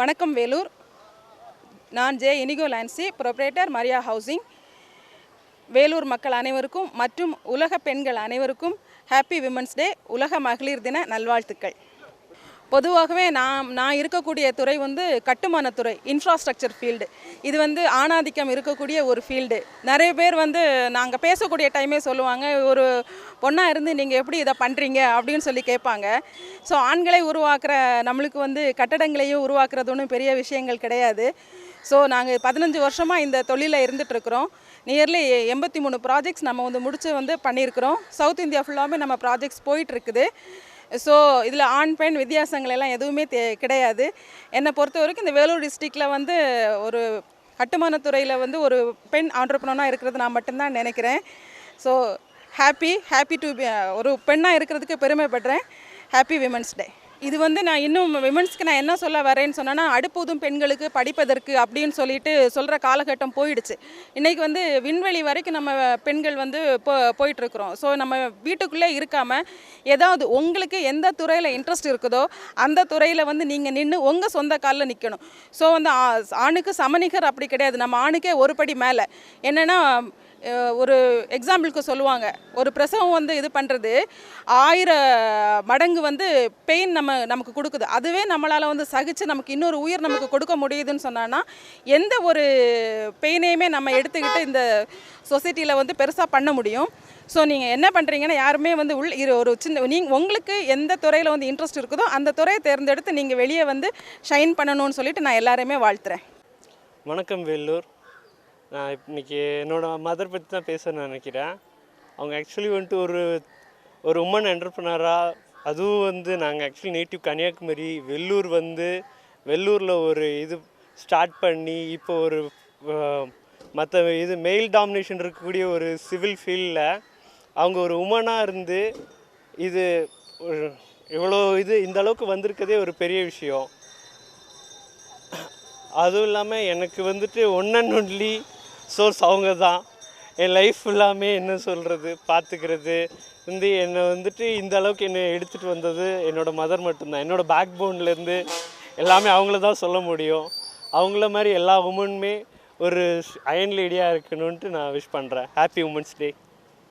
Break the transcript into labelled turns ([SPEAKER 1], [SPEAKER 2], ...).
[SPEAKER 1] வணக்கம் வேலூர். நான் J Inigo Lancy proprietor Maria housing Vellore மக்கள் அனைவருக்கும் மற்றும் உலக பெண்கள் அனைவருக்கும் ஹாப்பி விமன்ஸ் டே உலக மகளிர் தின நல்வாழ்த்துக்கள். பொதுவாகவே நான் நான் இருக்கக்கூடிய துறை வந்து கட்டுமானத்துறை இன்ஃப்ராஸ்ட்ரக்சர் ஃபீல்டு இது வந்து ஆணாதிக்கம் இருக்கக்கூடிய ஒரு ஃபீல்டு நிறைய பேர் வந்து நாங்கள் பேசக்கூடிய டைமே சொல்லுவாங்க ஒரு பொண்ணாக இருந்து நீங்கள் எப்படி இதை பண்ணுறீங்க அப்படின்னு சொல்லி கேட்பாங்க. ஸோ ஆண்களை உருவாக்குற நம்மளுக்கு வந்து கட்டடங்களையும் உருவாக்குறதுன்னு பெரிய விஷயங்கள் கிடையாது. ஸோ நாங்கள் பதினஞ்சு வருஷமாக இந்த தொழிலில் இருந்துகிட்ருக்குறோம் நியர்லி எண்பத்தி மூணு ப்ராஜெக்ட்ஸ் நம்ம வந்து முடிச்சு வந்து பண்ணியிருக்கிறோம். சவுத் இந்தியா ஃபுல்லாமே நம்ம ப்ராஜெக்ட்ஸ் போயிட்டுருக்குது. ஸோ இதில் ஆண் பெண் வித்தியாசங்கள் எல்லாம் எதுவுமே தே கிடையாது. என்னை பொறுத்த வரைக்கும் இந்த வேலூர் டிஸ்ட்ரிக்டில் வந்து ஒரு கட்டுமானத்துறையில் வந்து ஒரு பெண் ஆண்டர்பனராக இருக்கிறது நான் மட்டும்தான் நினைக்கிறேன். ஸோ ஹாப்பி ஹாப்பி டு ஒரு பெண்ணாக இருக்கிறதுக்கு பெருமைப்படுறேன். ஹாப்பி விமன்ஸ் டே இது வந்து நான் இன்னும் விமன்ஸ்க்கு நான் என்ன சொல்ல வரேன்னு சொன்னேன்னா அடுப்பூதும் பெண்களுக்கு படிப்பதற்கு அப்படின்னு சொல்லிட்டு சொல்கிற காலகட்டம் போயிடுச்சு. இன்றைக்கி வந்து விண்வெளி வரைக்கும் நம்ம பெண்கள் வந்து போ போயிட்டுருக்குறோம். ஸோ நம்ம வீட்டுக்குள்ளே இருக்காமல் ஏதாவது உங்களுக்கு எந்த துறையில் இன்ட்ரெஸ்ட் இருக்குதோ அந்த துறையில் வந்து நீங்கள் நின்று உங்கள் சொந்த காலில் நிற்கணும் ஸோ வந்து ஆ- ஆணுக்கு சமநிகர் அப்படி கிடையாது. நம்ம ஆணுக்கே ஒரு படி மேலே. என்னென்னா ஒரு எக்ஸாம்பிளுக்கு சொல்லுவாங்க. ஒரு பிரசவம் வந்து இது பண்ணுறது ஆயிரம் மடங்கு வந்து பெயின் நம்ம நமக்கு கொடுக்குது. அதுவே நம்மளால் வந்து சகிச்சு நமக்கு இன்னொரு உயிர் நமக்கு கொடுக்க முடியுதுன்னு சொன்னான்னா எந்த ஒரு பெயினையுமே நம்ம எடுத்துக்கிட்டு இந்த சொசைட்டியில் வந்து பெருசாக பண்ண முடியும். ஸோ நீங்கள் என்ன பண்ணுறீங்கன்னா யாருமே வந்து உள் இரு ஒரு சின்ன நீங்கள் உங்களுக்கு எந்த துறையில் வந்து இன்ட்ரெஸ்ட் இருக்குதோ அந்த துறையை தேர்ந்தெடுத்து நீங்கள் வெளியே வந்து ஷைன் பண்ணணும்னு சொல்லிட்டு நான் எல்லாருமே வாழ்த்துறேன்.
[SPEAKER 2] வணக்கம் வேலூர். நான் இன்றைக்கி என்னோடய மதர் பற்றி தான் பேச நினைக்கிறேன். அவங்க ஆக்சுவலி வந்துட்டு ஒரு ஒரு உமன் என்டர்பிரனராக அதுவும் வந்து நாங்கள் ஆக்சுவலி நேட்டிவ் கன்னியாகுமரி வெள்ளூர் வந்து வெள்ளூரில் ஒரு இது ஸ்டார்ட் பண்ணி இப்போ ஒரு மற்ற இது மெயில் டாமினேஷன் இருக்கக்கூடிய ஒரு சிவில் ஃபீல்டில் அவங்க ஒரு உமனாக இருந்து இது ஒரு இவ்வளோ இது இந்த அளவுக்கு வந்திருக்கதே ஒரு பெரிய விஷயம். அதுவும் இல்லாமல் எனக்கு வந்துட்டு ஒன் அண்ட் ஒன்லி சோர்ஸ் அவங்க தான் என் லைஃப் எல்லாமே என்ன சொல்கிறது பார்த்துக்கிறது வந்து என்னை வந்துட்டு இந்த அளவுக்கு என்னை எடுத்துகிட்டு வந்தது என்னோடய மதர் மட்டும்தான். என்னோட பேக் போன்லேருந்து எல்லாமே அவங்கள தான் சொல்ல முடியும். அவங்கள மாதிரி எல்லா உமனுமே ஒரு அயன் லேடியாக இருக்கணும்ன்ட்டு நான் விஷ் பண்ணுறேன் ஹாப்பி உமன்ஸ் டே